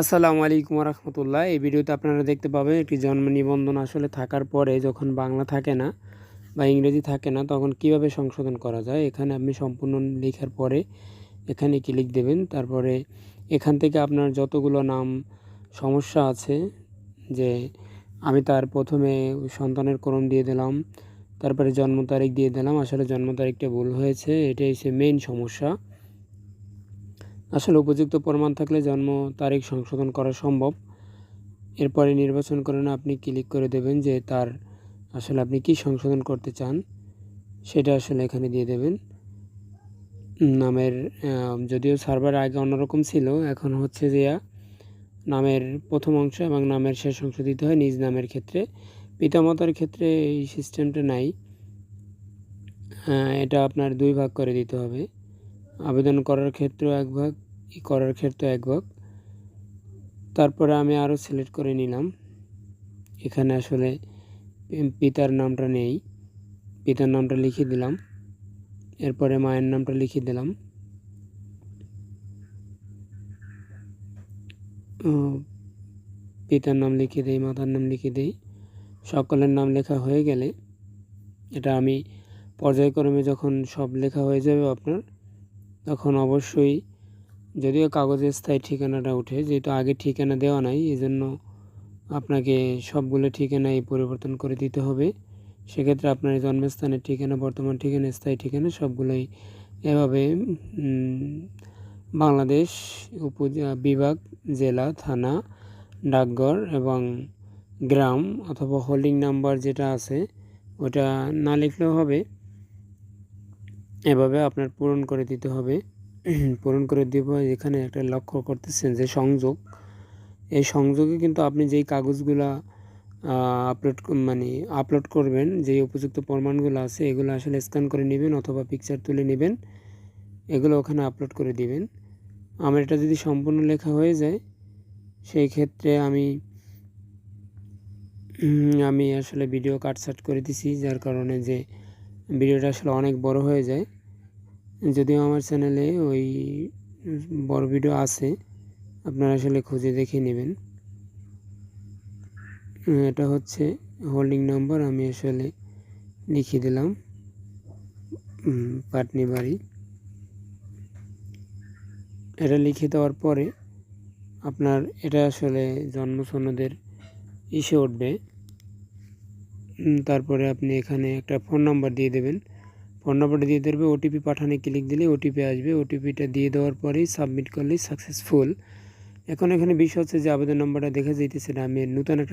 আসসালামু আলাইকুম রহমতুল্লাহ এই ভিডিওতে আপনারা দেখতে পাবেন একটি জন্ম নিবন্ধন আসলে থাকার পরে যখন বাংলা থাকে না বা ইংরেজি থাকে না, তখন কীভাবে সংশোধন করা যায়? এখানে আপনি সম্পূর্ণ লেখার পরে এখানে ক্লিক দেবেন। তারপরে এখান থেকে আপনার যতগুলো নাম সমস্যা আছে, যে আমি তার প্রথমে সন্তানের ক্রম দিয়ে দিলাম, তারপরে জন্ম তারিখ দিয়ে দিলাম, আসলে জন্ম তারিখটা ভুল হয়েছে, এটাই হচ্ছে মেইন সমস্যা। আসলে উপযুক্ত প্রমাণ থাকলে জন্ম, তারিখ সংশোধন করা সম্ভব। এরপরে নির্বাচন করেন আপনি ক্লিক করে দেবেন যে তার আসলে আপনি কি সংশোধন করতে চান, সেটা আসলে এখানে দিয়ে দেবেন। নামের যদিও সার্ভার আগে অন্যরকম ছিল, এখন হচ্ছে যে নামের প্রথম অংশ এবং নামের শেষ অংশ দিতে হয় নিজ নামের ক্ষেত্রে। পিতামাতার ক্ষেত্রে এই সিস্টেমটা নাই। এটা আপনার দুই ভাগ করে দিতে হবে। আবেদন করার ক্ষেত্রেও এক ভাগ করার ক্ষেত্রে এক ভাগ। তারপরে আমি আরও সিলেক্ট করে নিলাম। এখানে আসলে পিতার নামটা নেই। পিতার নামটা লিখে দিলাম। এরপরে মায়ের নামটা লিখে দিলাম। পিতার নাম লিখে দেই, মাতার নাম লিখে দেই। সকলের নাম লেখা হয়ে গেলে এটা আমি পর্যায়ক্রমে যখন সব লেখা হয়ে যাবে আপনার, তখন অবশ্যই যদিও কাগজের স্থায়ী ঠিকানাটা উঠে যেহেতু আগে ঠিকানা দেওয়া নাই এই জন্য আপনাকে সবগুলো ঠিকানাই পরিবর্তন করে দিতে হবে। সেক্ষেত্রে আপনার জন্মস্থানের ঠিকানা, বর্তমান ঠিকানা, স্থায়ী ঠিকানা সবগুলোই এভাবে বাংলাদেশ উপ বিভাগ, জেলা, থানা, ডাকঘর এবং গ্রাম অথবা হোল্ডিং নাম্বার যেটা আছে, ওটা না লিখলেও হবে। এভাবে আপনার পূরণ করে দিতে হবে। পূরণ করে দিব, এখানে একটা লক্ষ্য করতেছেন যে সংযোগ। এই সংযোগে কিন্তু আপনি যেই কাগজগুলো আপলোড মানে আপলোড করবেন, যেই উপযুক্ত প্রমাণগুলো আছে, এগুলো আসলে স্ক্যান করে নেবেন অথবা পিকচার তুলে নেবেন, এগুলো ওখানে আপলোড করে দিবেন। আমার এটা যদি সম্পূর্ণ লেখা হয়ে যায়, সেই ক্ষেত্রে আমি আমি আসলে ভিডিও কাটসাট করে দিছি, যার কারণে যে ভিডিওটা আসলে অনেক বড় হয়ে যায়। যদিও আমার চ্যানেলে ওই বড় ভিডিও আছে, আপনারা আসলে খুঁজে দেখে নেবেন। এটা হচ্ছে হোল্ডিং নাম্বার আমি আসলে লিখে দিলাম। পাটনি বাড়ি। এটা লিখে দেওয়ার পরে আপনার এটা আসলে জন্ম সনদের ইসে উঠবে তারপরে আপনি এখানে একটা ফোন নাম্বার দিয়ে দেবেন। ফোন নম্বরটা দিয়ে দেবে ওটিপি পাঠানে ক্লিক দিলে ওটিপি আসবে। ওটিপিটা দিয়ে দেওয়ার পরেই সাবমিট করলেই সাকসেসফুল এখন এখানে বিষয় হচ্ছে যে আবেদন নম্বরটা দেখা যাইতেছে না আমি নতুন একটা